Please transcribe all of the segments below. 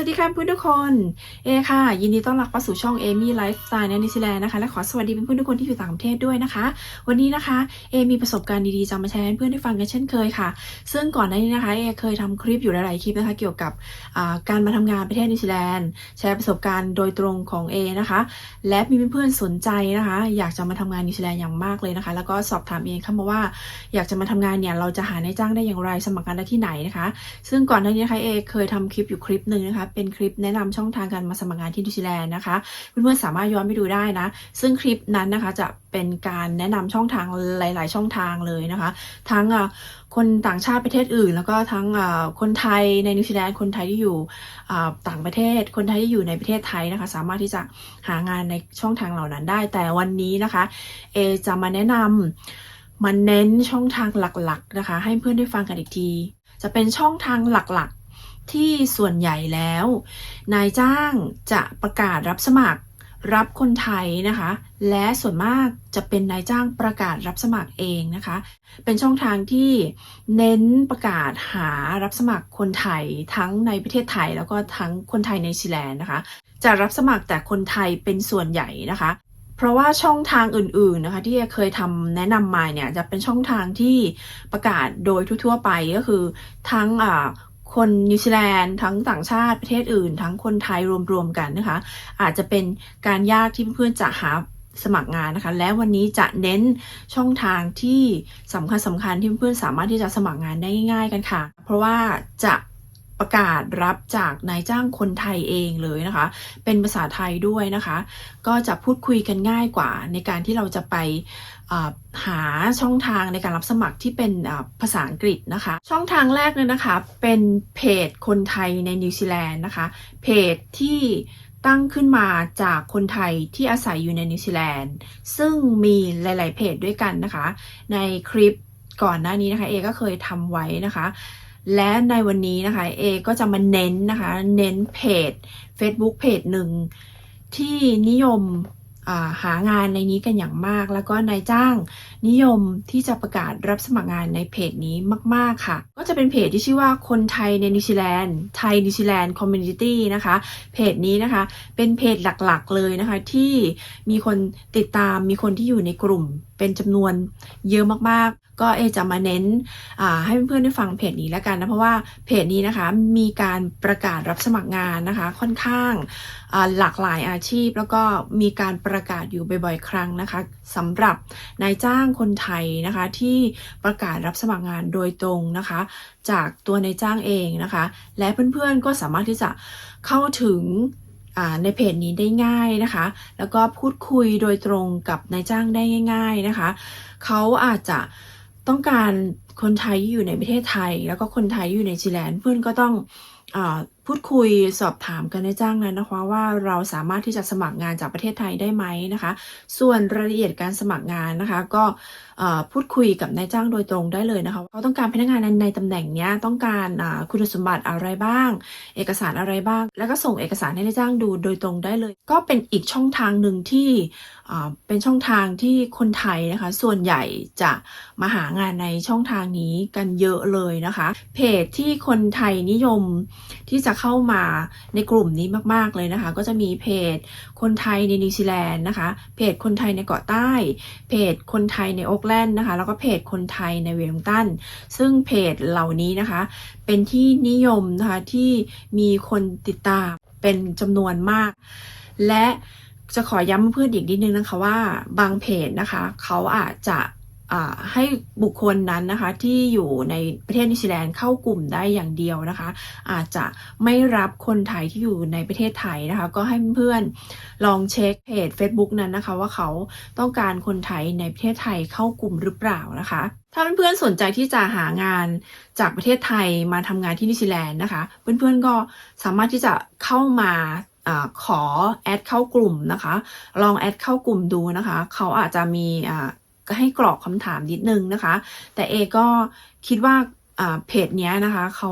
วัสดีค่ะเพื่อนทุกคน เอค่ะ ยินดีต้อนรับเข้าสู่ช่องเอมี่ไลฟ์สไตล์ในนิวซีแลนด์นะคะ และขอสวัสดีเพื่อนๆทุกคนที่อยู่ต่างประเทศด้วยนะคะ วันนี้นะคะ เอมีประสบการณ์ดีๆจะมาแชร์ให้เพื่อนได้ฟังกันเช่นเคยค่ะ ซึ่งก่อนหน้านี้นะคะเอเคยทำคลิปอยู่หลายๆคลิปนะคะ เกี่ยวกับการมาทำงานประเทศนิวซีแลนด์แชร์ประสบการณ์โดยตรงของเอนะคะ และมีเพื่อนๆสนใจนะคะ อยากจะมาทำงานนิวซีแลนด์อย่างมากเลยนะคะ แล้วก็สอบถามเอเข้ามาว่าอยากจะมาทำงานเนี่ยเราจะหาในจ้างได้อย่างไรสมัครงานได้ที่ไหนนะคะ ซึ่งก่อนหน้านี้นะคะเอเคยทำคลิปอยู่คลิปหนึ่งนะคะเป็นคลิปแนะนำช่องทางการมาสมัครงานที่นิวซีแลนด์นะคะเพื่อนๆสามารถย้อนไปดูได้นะ ซึ่งคลิปนั้นนะคะจะเป็นการแนะนำช่องทางหลาย ๆ ช่องทางเลยนะคะ ทั้งคนต่างชาติประเทศอื่น แล้วก็ทั้งคนไทยในนิวซีแลนด์คนไทยที่อยู่ต่างประเทศ คนไทยที่อยู่ในประเทศไทยนะคะ สามารถที่จะหางานในช่องทางเหล่านั้นได้ แต่วันนี้นะคะเอจะมาแนะนำมาเน้นช่องทางหลักๆนะคะ ให้เพื่อนได้ฟังกันอีกที จะเป็นช่องทางหลักๆ ที่ส่วนใหญ่แล้ว นายจ้างจะประกาศรับสมัครรับคนไทยนะคะ และส่วนมากจะเป็นนายจ้างประกาศรับสมัครเองนะคะ เป็นช่องทางที่เน้นประกาศหารับสมัครคนไทยทั้งในประเทศไทยแล้วก็ทั้งคนไทยในนิแลนนะคะ จะรับสมัครแต่คนไทยเป็นส่วนใหญ่นะคะ เพราะว่าช่องทางอื่นๆนะคะที่เคยทำแนะนำมาเนี่ยจะเป็นช่องทางที่ประกาศโดยทั่วๆไปก็คือทั้งอ่า คนนิวซีแลนด์ทั้งต่างชาติประเทศอื่น ทั้งคนไทยรวมๆกันนะคะ อาจจะเป็นการยากที่เพื่อนๆจะหาสมัครงานนะคะ และวันนี้จะเน้นช่องทางที่สำคัญสำคัญที่เพื่อนๆสามารถที่จะสมัครงานได้ง่าย ๆ กันค่ะ เพราะว่าจะ ประกาศรับจากนายจ้างคนไทยเองเลยนะคะ เป็นภาษาไทยด้วยนะคะ ก็จะพูดคุยกันง่ายกว่า ในการที่เราจะไปหาช่องทางในการรับสมัครที่เป็นภาษาอังกฤษนะคะ ช่องทางแรกเลยนะคะ เป็นเพจคนไทยในนิวซีแลนด์นะคะ เพจที่ตั้งขึ้นมาจากคนไทยที่อาศัยอยู่ในนิวซีแลนด์ ซึ่งมีหลาย ๆ เพจด้วยกันนะคะ ในคลิปก่อนหน้านี้นะคะ เอก็เคยทำไว้นะคะ และในวันนี้นะคะเอก็จะมาเน้นนะคะ เน้นเพจ Facebook เพจหนึ่งที่นิยมาหางานในนี้กันอย่างมาก แล้วก็นายจ้างนิยมที่จะประกาศรับสมัครงานในเพจนี้มาก ๆ ค่ะ ก็จะเป็นเพจที่ชื่อว่าคนไทยในนิวซีแลนด์ไทยนิวซีแลนด์คอมมูนิตี้นะคะ เพจนี้นะคะ เป็นเพจหลักๆ เลยนะคะ ที่มีคนติดตามมีคนที่อยู่ในกลุ่มเป็นจำนวนเยอะมากๆ ก็เอจะมาเน้นให้เพื่อนๆได้ฟังเพจนี้แล้วกันนะเพราะว่าเพจนี้นะคะมีการประกาศรับสมัครงานนะคะค่อนข้างหลากหลายอาชีพ แล้วก็มีการประกาศอยู่บ่อยๆ ครั้งนะคะสำหรับนายจ้างคนไทยนะคะที่ประกาศรับสมัครงานโดยตรงนะคะ จากตัวนายจ้างเองนะคะ และเพื่อนๆก็สามารถที่จะเข้าถึงในเพจนี้ได้ง่ายนะคะ แล้วก็พูดคุยโดยตรงกับนายจ้างได้ง่าย ๆนะคะ เขาอาจจะ ต้องการคนไทยที่อยู่ในประเทศไทย แล้วก็คนไทยที่อยู่ในจีแลนด์เพื่อนก็ต้องอา พูดคุยสอบถามกันในจ้างนั้นนะคะ ว่าเราสามารถที่จะสมัครงานจากประเทศไทยได้ไหมนะคะ ส่วนรายละเอียดการสมัครงานนะคะ ก็พูดคุยกับนายจ้างโดยตรงได้เลยนะคะเขาต้องการพนักงานในในตำแหน่งนี้ต้องการคุณสมบัติอะไรบ้าง เอกสารอะไรบ้าง แล้วก็ส่งเอกสารให้นายจ้างดูโดยตรงได้เลย ก็เป็นอีกช่องทางหนึ่งที่เป็นช่องทางที่คนไทยนะคะ ส่วนใหญ่จะมาหางานในช่องทางนี้กันเยอะเลยนะคะ เพจที่คนไทยนิยมที่จะเข้ามาในกลุ่มนี้มาก ๆ เลยนะคะ ก็จะมีเพจคนไทยในนิวซีแลนด์นะคะ เพจคนไทยในเกาะใต้ เพจคนไทยในโอ๊กแลนด์นะคะ แล้วก็เพจคนไทยในเวลลิงตัน ซึ่งเพจเหล่านี้นะคะ เป็นที่นิยมนะคะที่มีคนติดตามเป็นจำนวนมาก และจะขอย้ำเพื่อนอีกนิดนึงนะคะว่าบางเพจนะคะ เขาอาจจะ ให้บุคคลนั้นนะคะที่อยู่ในประเทศนิวซีแลนด์เข้ากลุ่มได้อย่างเดียวนะคะ อาจจะไม่รับคนไทยที่อยู่ในประเทศไทยนะคะ ก็ให้เพื่อนๆลองเช็คเพจ Facebook นั้นนะคะ ว่าเขาต้องการคนไทยในประเทศไทยเข้ากลุ่มหรือเปล่านะคะถ้าเพื่อนๆสนใจที่จะหางานจากประเทศไทยมาทำงานที่นิวซีแลนด์นะคะ เพื่อนๆก็สามารถที่จะเข้ามาอขอแอดเข้ากลุ่มนะคะ ลองแอดเข้ากลุ่มดูนะคะ เขาอาจจะมี ก็ให้กรอกคำถามนิดนึงนะคะ แต่เอก็คิดว่าอ่าเพจเนี้ยนะคะเขา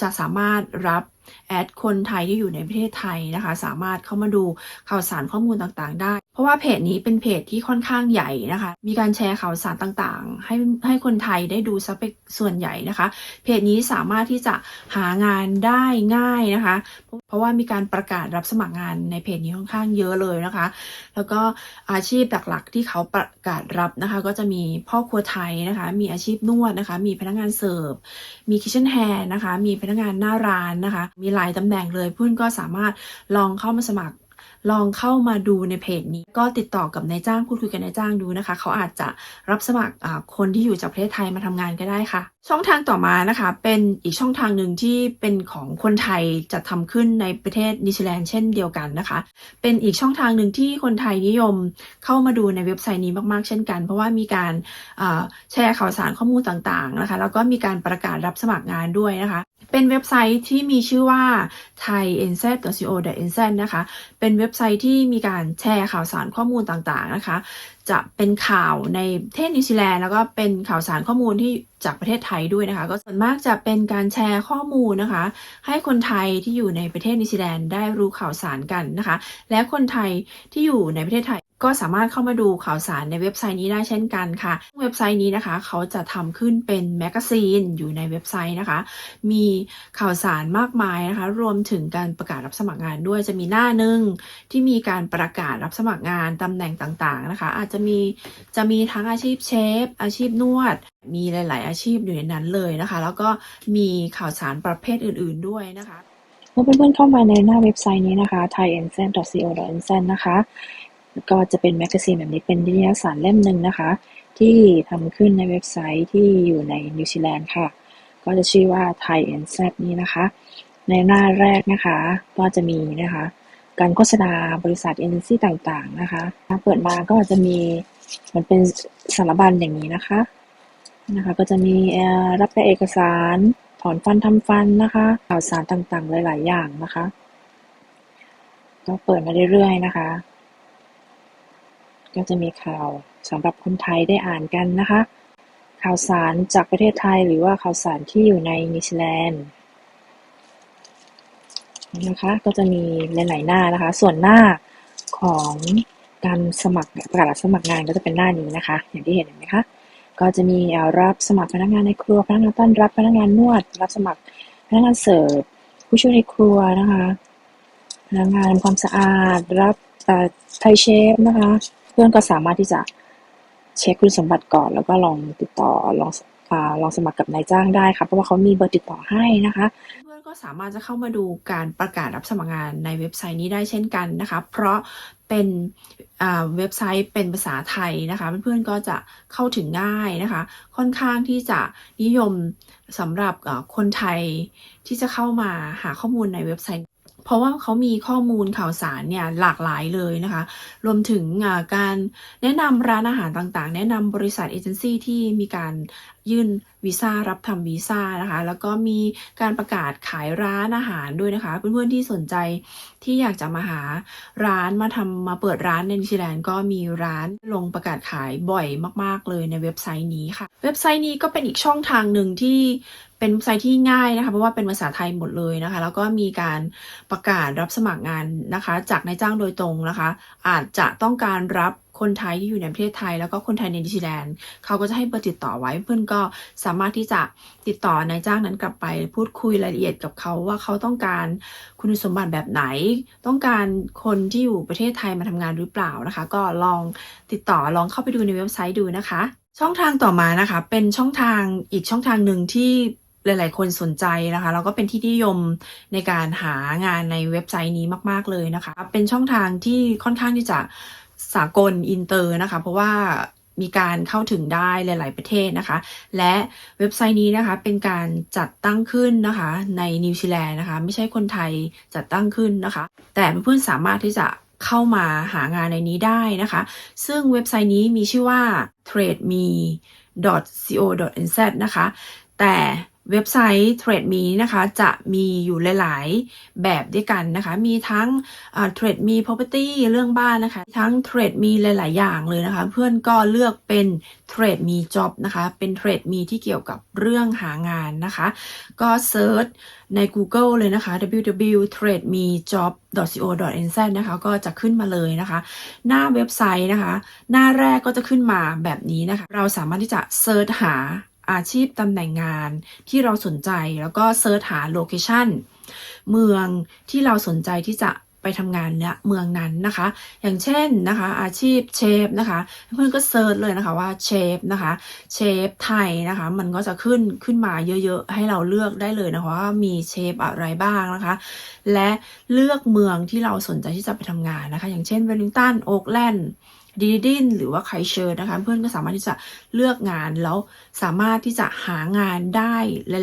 จะสามารถรับ แอดคนไทยที่อยู่ในประเทศไทยนะคะ สามารถเข้ามาดูข่าวสารข้อมูลต่างๆ ได้ เพราะว่าเพจนี้เป็นเพจที่ค่อนข้างใหญ่นะคะ มีการแชร์ข่าวสารต่างๆ ให้ให้คนไทยได้ดูซับเป็นส่วนใหญ่นะคะ เพจนี้สามารถที่จะหางานได้ง่ายนะคะ เพราะว่ามีการประกาศรับสมัครงานในเพจนี้ค่อนข้างเยอะเลยนะคะ แล้วก็อาชีพหลักๆที่เขาประกาศรับนะคะ ก็จะมีพ่อครัวไทยนะคะ มีอาชีพนวดนะคะ มีพนักงานเสิร์ฟ มีคิ t เช่นแฮร์นะคะ มีพนักงานหน้าร้านนะคะมีหลายตำแหน่งเลยเพื่อนก็สามารถลองเข้ามาสมัครลองเข้ามาดูในเพจนี้ ก็ติดต่อกับนายจ้างพูดคุยกับนายจ้างดูนะคะ เขาอาจจะรับสมัครคนที่อยู่จากประเทศไทยมาทำงานก็ได้ค่ะ ช่องทางต่อมานะคะ เป็นอีกช่องทางหนึ่งที่เป็นของคนไทยจัดทำขึ้นในประเทศนิวซีแลนด์เช่นเดียวกันนะคะ เป็นอีกช่องทางหนึ่งที่คนไทยนิยมเข้ามาดูในเว็บไซต์นี้มากๆ เช่นกัน เพราะว่ามีการแชร์ข่าวสารข้อมูลต่างๆนะคะ แล้วก็มีการประกาศรับสมัครงานด้วยนะคะเป็นเว็บไซต์ที่มีชื่อว่า thaiNZ.co.nz นะคะ เป็นเว็บไซต์ที่มีการแชร์ข่าวสารข้อมูลต่างๆนะคะ จะเป็นข่าวในประเทศนิวซีแลนด์แล้วก็เป็นข่าวสารข้อมูลที่จากประเทศไทยด้วยนะคะ ก็ส่วนมากจะเป็นการแชร์ข้อมูลนะคะ ให้คนไทยที่อยู่ในประเทศนิวซีแลนด์ได้รู้ข่าวสารกันนะคะ และคนไทยที่อยู่ในประเทศไทยก็สามารถเข้ามาดูข่าวสารในเว็บไซต์นี้ได้เช่นกันค่ะ เว็บไซต์นี้นะคะ เขาจะทำขึ้นเป็นแมกกาซีนอยู่ในเว็บไซต์นะคะ มีข่าวสารมากมายนะคะ รวมถึงการประกาศรับสมัครงานด้วยจะมีหน้าหนึ่งที่มีการประกาศรับสมัครงานตำแหน่งต่างๆนะคะ อาจจะะมีจะมีทั้งอาชีพเชฟ อาชีพนวด มีหลาย ๆ อาชีพอยู่ในนั้นเลยนะคะ แล้วก็มีข่าวสารประเภทอื่น ๆ ด้วยนะคะเมื่อเพื่อน ๆ เข้ามาในหน้าเว็บไซต์นี้นะคะ thaienzen.co.nz นะคะ ก็จะเป็นแมกกาซีนแบบนี้เป็นนิตยสารเล่มหนึ่งนะคะ ที่ทำขึ้นในเว็บไซต์ที่อยู่ในนิวซีแลนด์ค่ะ ก็จะชื่อว่า Thai NZ นี้นะคะ ในหน้าแรกนะคะ ก็จะมีนะคะ การโฆษณาบริษัทเอเจนซี่ต่างๆนะคะ เปิดมาก็จะมีมันเป็นสารบัญอย่างนี้นะคะนะคะ ก็จะมีรับแต่เอกสารถอนฟันทำฟันนะคะ ข่าวสารต่างๆ หลาย ๆ อย่างนะคะ ก็เปิดมาเรื่อยๆนะคะ ก็จะมีข่าวสำหรับคนไทยได้อ่านกันนะคะ ข่าวสารจากประเทศไทยหรือว่าข่าวสารที่อยู่ในนิวซีแลนด์ นะคะ ก็จะมีหลายๆหน้านะคะ ส่วนหน้าของการสมัครประกาศสมัครงานก็จะเป็นหน้านี้นะคะ อย่างที่เห็นเห็นไหมคะก็จะมีรับสมัครพนักงานในครัวพนักงานต้อนรับพนักงานนวด รับสมัครพนักงานเสิร์ฟผู้ช่วยในครัวนะคะพนักงานทำความสะอาด รับไทยเชฟนะคะ เพื่อนก็สามารถที่จะเช็คคุณสมบัติก่อน แล้วก็ลองติดต่อลองอลองสมัครกับนายจ้างได้ค่ะเพราะว่าเขามีเบอร์ติดต่อให้นะคะ ก็สามารถจะเข้ามาดูการประกาศรับสมัครงานในเว็บไซต์นี้ได้เช่นกันนะคะ เพราะเป็นเว็บไซต์เป็นภาษาไทยนะคะเพื่อนๆก็จะเข้าถึงง่ายนะคะ ค่อนข้างที่จะนิยมสำหรับคนไทยที่จะเข้ามาหาข้อมูลในเว็บไซต์ เพราะว่าเขามีข้อมูลข่าวสารเนี่ยหลากหลายเลยนะคะ รวมถึงการแนะนำร้านอาหารต่างๆ แนะนำบริษัทเอเจนซี่ที่มีการยื่นวีซ่ารับทำวีซ่านะคะ แล้วก็มีการประกาศขายร้านอาหารด้วยนะคะ เพื่อนๆที่สนใจที่อยากจะมาหาร้านมาทำมาเปิดร้านในนิวซีแลนด์ก็มีร้านลงประกาศขายบ่อยมาก ๆ เลยในเว็บไซต์นี้ค่ะ เว็บไซต์นี้ก็เป็นอีกช่องทางหนึ่งที่ เป็นเว็บไซต์ที่ง่ายนะคะ เพราะว่าเป็นภาษาไทยหมดเลยนะคะ แล้วก็มีการประกาศรับสมัครงานนะคะ จากนายจ้างโดยตรงนะคะ อาจจะต้องการรับคนไทยที่อยู่ในประเทศไทย แล้วก็คนไทยในนิวซีแลนด์เขาก็จะให้เบอร์ติดต่อไว้ เพื่อนก็สามารถที่จะติดต่อนายจ้างนั้นกลับไป พูดคุยรายละเอียดกับเขาว่าเขาต้องการคุณสมบัติแบบไหน ต้องการคนที่อยู่ประเทศไทยมาทำงานหรือเปล่านะคะ ก็ลองติดต่อลองเข้าไปดูในเว็บไซต์ดูนะคะ ช่องทางต่อมานะคะ เป็นช่องทางอีกช่องทางหนึ่งที่ หลาย ๆ คนสนใจนะคะแล้วก็เป็นที่นิยมในการหางานในเว็บไซต์นี้มาก ๆ เลยนะคะ เป็นช่องทางที่ค่อนข้างที่จะสากลอินเตอร์นะคะ เพราะว่ามีการเข้าถึงได้หลาย ๆ ประเทศนะคะ และเว็บไซต์นี้นะคะเป็นการจัดตั้งขึ้นนะคะในนิวซีแลนด์นะคะ ไม่ใช่คนไทยจัดตั้งขึ้นนะคะ แต่เพื่อนๆสามารถที่จะเข้ามาหางานในนี้ได้นะคะ ซึ่งเว็บไซต์นี้มีชื่อว่า trademe co.nz นะคะ แต่ เว็บไซต์ TradeMe นะคะจะมีอยู่หลาย ๆ แบบด้วยกันนะคะ มีทั้ง TradeMe Property เรื่องบ้านนะคะ ทั้ง TradeMe หลาย ๆ อย่างเลยนะคะ เพื่อนก็เลือกเป็น TradeMe Job นะคะ เป็น TradeMe ที่เกี่ยวกับเรื่องหางานนะคะ ก็เซิร์ชใน Google เลยนะคะ www.trademejob.co.nz นะคะ ก็จะขึ้นมาเลยนะคะ หน้าเว็บไซต์นะคะ หน้าแรกก็จะขึ้นมาแบบนี้นะคะ เราสามารถที่จะเซิร์ชหา อาชีพตำแหน่งงานที่เราสนใจแล้วก็เซิร์ชหาโลเคชันเมืองที่เราสนใจที่จะไปทำงานณเมืองนั้นนะคะ อย่างเช่นนะคะ อาชีพเชฟนะคะ เพื่อนก็เซิร์ชเลยนะคะว่าเชฟนะคะเชฟไทยนะคะ มันก็จะขึ้นขึ้นมาเยอะๆ ให้เราเลือกได้เลยนะคะว่ามีเชฟอะไรบ้างนะคะ และเลือกเมืองที่เราสนใจที่จะไปทำงานนะคะ อย่างเช่นเวลลิงตันโอ๊กแลนด์ดีดินหรือว่าไคเชอร์นะคะ เพื่อนก็สามารถที่จะเลือกงานแล้ว สามารถที่จะหางานได้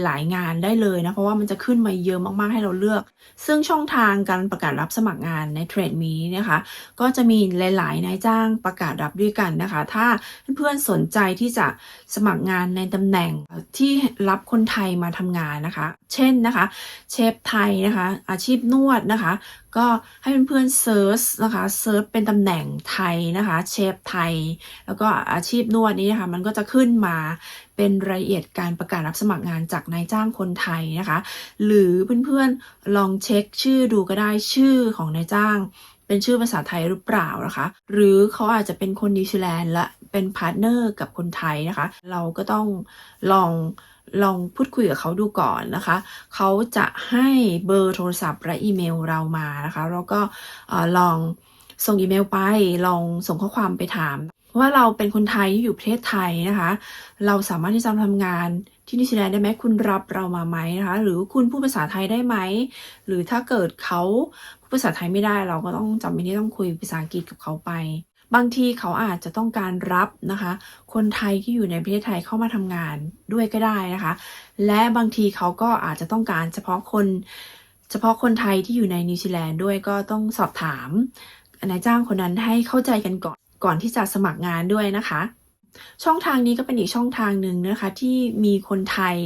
หลาย ๆ งานได้เลยนะ เพราะว่ามันจะขึ้นมาเยอะมากๆให้เราเลือก ซึ่งช่องทางการประกาศรับสมัครงานในเทรดมีนะคะ ก็จะมีหลาย ๆ นายจ้างประกาศรับด้วยกันนะคะ ถ้าเพื่อนๆสนใจที่จะสมัครงานในตำแหน่งที่รับคนไทยมาทำงานนะคะ เช่นนะคะเชฟไทยนะคะ อาชีพนวดนะคะ ก็ให้เพื่อนๆเซิร์ชนะคะเซิร์ชเป็นตำแหน่งไทยนะคะเชฟไทย แล้วก็อาชีพนวดนี้นะคะมันก็จะขึ้นมา เป็นรายละเอียดการประกาศรับสมัครงานจากนายจ้างคนไทยนะคะ หรือเพื่อนๆลองเช็คชื่อดูก็ได้ชื่อของนายจ้างเป็นชื่อภาษาไทยหรือเปล่านะคะ หรือเขาอาจจะเป็นคนนิวซีแลนด์และเป็นพาร์ทเนอร์กับคนไทยนะคะ เราก็ต้องลองลองพูดคุยกับเขาดูก่อนนะคะ เขาจะให้เบอร์โทรศัพท์และอีเมลเรามานะคะ แล้วก็ลองส่งอีเมลไป ลองส่งข้อความไปถาม ว่าเราเป็นคนไทยที่อยู่ประเทศไทยนะคะ เราสามารถที่จะทำงานที่นิวซีแลนด์ได้ไหมคุณรับเรามาไหมนะคะ หรือคุณพูดภาษาไทยได้ไหม หรือถ้าเกิดเขาพูดภาษาไทยไม่ได้เราก็ต้องจำเป็นที่ต้องคุยภาษาอังกฤษกับเขาไป บางทีเขาอาจจะต้องการรับนะคะ คนไทยที่อยู่ในประเทศไทยเข้ามาทำงานด้วยก็ได้นะคะ และบางทีเขาก็อาจจะต้องการเฉพาะคนเฉพาะคนไทยที่อยู่ในนิวซีแลนด์ด้วยก็ต้องสอบถามนายจ้างคนนั้นให้เข้าใจกันก่อน ก่อนที่จะสมัครงานด้วยนะคะ ช่องทางนี้ก็เป็นอีกช่องทางหนึ่งนะคะ ที่มีคนไทย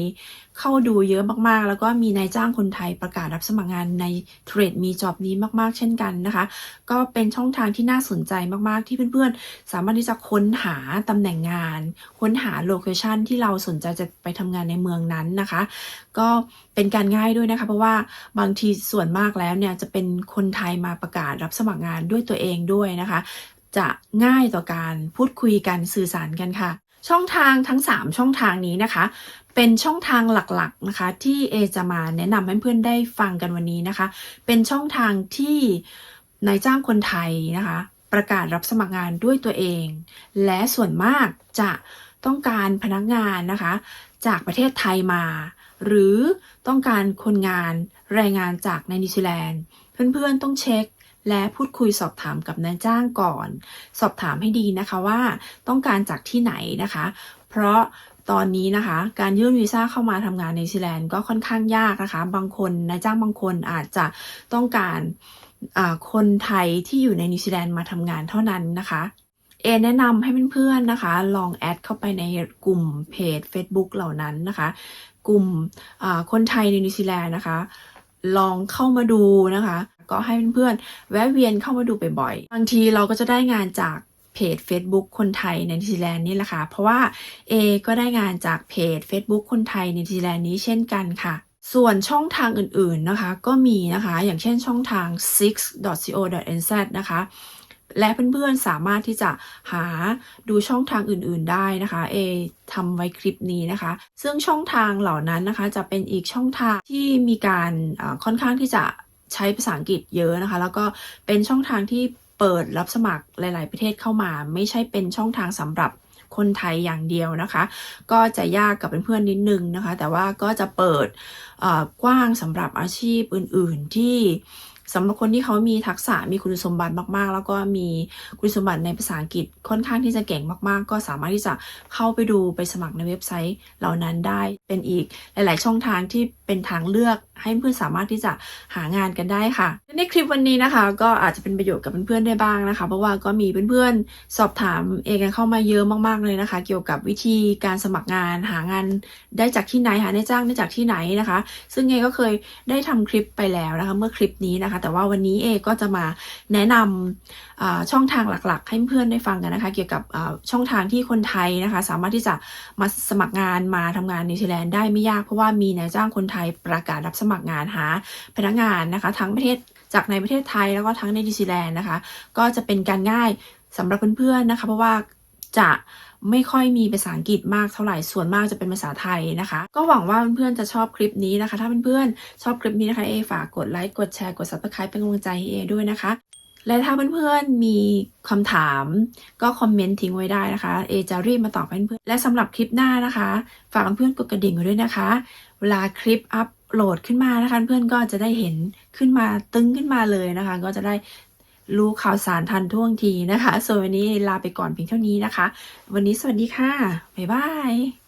เข้าดูเยอะมากๆ แล้วก็มีนายจ้างคนไทยประกาศรับสมัครงานในเทรดมีจอบนี้มากๆ เช่นกันนะคะ ก็เป็นช่องทางที่น่าสนใจมากๆ ที่เพื่อนๆ สามารถที่จะค้นหาตำแหน่งงาน ค้นหาโลเคชันที่เราสนใจจะไปทำงานในเมืองนั้นนะคะ ก็เป็นการง่ายด้วยนะคะ เพราะว่าบางทีส่วนมากแล้วเนี่ยจะเป็นคนไทยมาประกาศรับสมัครงานด้วยตัวเองด้วยนะคะ จะง่ายต่อการพูดคุยกันสื่อสารกันค่ะ ช่องทางทั้ง 3 ช่องทางนี้นะคะ เป็นช่องทางหลักๆนะคะ ที่เอจะมาแนะนำให้เพื่อนๆได้ฟังกันวันนี้นะคะ เป็นช่องทางที่นายจ้างคนไทยนะคะ ประกาศรับสมัครงานด้วยตัวเอง และส่วนมากจะต้องการพนักงานนะคะ จากประเทศไทยมา หรือต้องการคนงานแรงงานจากในนิวซีแลนด์เพื่อนๆต้องเช็ค และพูดคุยสอบถามกับนายจ้างก่อน สอบถามให้ดีนะคะว่าต้องการจากที่ไหนนะคะ เพราะตอนนี้นะคะ การยื่นวีซ่าเข้ามาทำงานในนิวซีแลนด์ก็ค่อนข้างยากนะคะ บางคนนายจ้างบางคนอาจจะต้องการคนไทยที่อยู่ในนิวซีแลนด์มาทำงานเท่านั้นนะคะเอแนะนำให้เพื่อนๆนะคะ ลองแอดเข้าไปในกลุ่มเพจ Facebook เหล่านั้นนะคะ กลุ่มคนไทยในนิวซีแลนด์นะคะ ลองเข้ามาดูนะคะ ก็ให้เพื่อนๆ แวะเวียนเข้ามาดูบ่อยๆ บางทีเราก็จะได้งานจากเพจ Facebook คนไทยในนิวซีแลนด์นี่แหละค่ะ เพราะว่าเอก็ได้งานจากเพจ Facebook คนไทยในนิวซีแลนด์นี้เช่นกันค่ะส่วนช่องทางอื่นๆนะคะ ก็มีนะคะ อย่างเช่นช่องทาง six.co.nz นะคะ และเพื่อนๆสามารถที่จะหาดูช่องทางอื่นๆได้นะคะ เอทำไว้คลิปนี้นะคะ ซึ่งช่องทางเหล่านั้นนะคะ จะเป็นอีกช่องทางที่มีการค่อนข้างที่จะ ใช้ภาษาอังกฤษเยอะนะคะ แล้วก็เป็นช่องทางที่เปิดรับสมัครหลาย ๆ ประเทศเข้ามา ไม่ใช่เป็นช่องทางสำหรับคนไทยอย่างเดียวนะคะ ก็จะยากกับเพื่อนๆนิดนึงนะคะ แต่ว่าก็จะเปิดกว้างสำหรับอาชีพอื่น ๆ ที่ สำหรับคนที่เขามีทักษะมีคุณสมบัติมากๆ แล้วก็มีคุณสมบัติในภาษาอังกฤษค่อนข้างที่จะเก่งมากๆ ก็สามารถที่จะเข้าไปดูไปสมัครในเว็บไซต์เหล่านั้นได้เป็นอีกหลาย ๆ ช่องทางที่เป็นทางเลือกให้เพื่อนสามารถที่จะหางานกันได้ค่ะ ในคลิปวันนี้นะคะ ก็อาจจะเป็นประโยชน์กับเพื่อนๆได้บ้างนะคะ เพราะว่าก็มีเพื่อนๆสอบถามเองกันเข้ามาเยอะมากๆเลยนะคะ เกี่ยวกับวิธีการสมัครงานหางานได้จากที่ไหนหาได้จ้างได้จากที่ไหนนะคะ ซึ่งเอก็เคยได้ทำคลิปไปแล้วนะคะ เมื่อคลิปนี้นะคะแต่ว่าวันนี้เอก็จะมาแนะนำช่องทางหลักๆ ให้เพื่อนได้ฟังกันนะคะ เกี่ยวกับช่องทางที่คนไทยนะคะ สามารถที่จะมาสมัครงานมาทำงานนิวซีแลนด์ได้ไม่ยากเพราะว่ามีนายจ้างคนไทยประกาศรับสมัครงานหาพนักงานนะคะ ทั้งประเทศจากในประเทศไทยแล้วก็ทั้งในนิวซีแลนด์นะคะ ก็จะเป็นการง่ายสำหรับเพื่อนๆนะคะ เพราะว่าจะ ไม่ค่อยมีภาษาอังกฤษมากเท่าไหร่ส่วนมากจะเป็นภาษาไทยนะคะ ก็หวังว่าเพื่อนๆจะชอบคลิปนี้นะคะ ถ้าเพื่อนๆชอบคลิปนี้นะคะเอฝากกดไลค์กดแชร์กด subscribe เป็นกำลังใจให้เอด้วยนะคะ และถ้าเพื่อนๆมีคำถามก็คอมเมนต์ทิ้งไว้ได้นะคะเอจะรีบมาตอบให้เพื่อนๆและสำหรับคลิปหน้านะคะ ฝากเพื่อนๆกดกระดิ่งไว้ด้วยนะคะ เวลาคลิปอัปโหลดขึ้นมานะคะเพื่อนก็จะได้เห็นขึ้นมาตึงขึ้นมาเลยนะคะ ก็จะได้ รู้ข่าวสารทันท่วงทีนะคะ ส่วนวันนี้ลาไปก่อนเพียงเท่านี้นะคะ วันนี้สวัสดีค่ะ บ๊ายบาย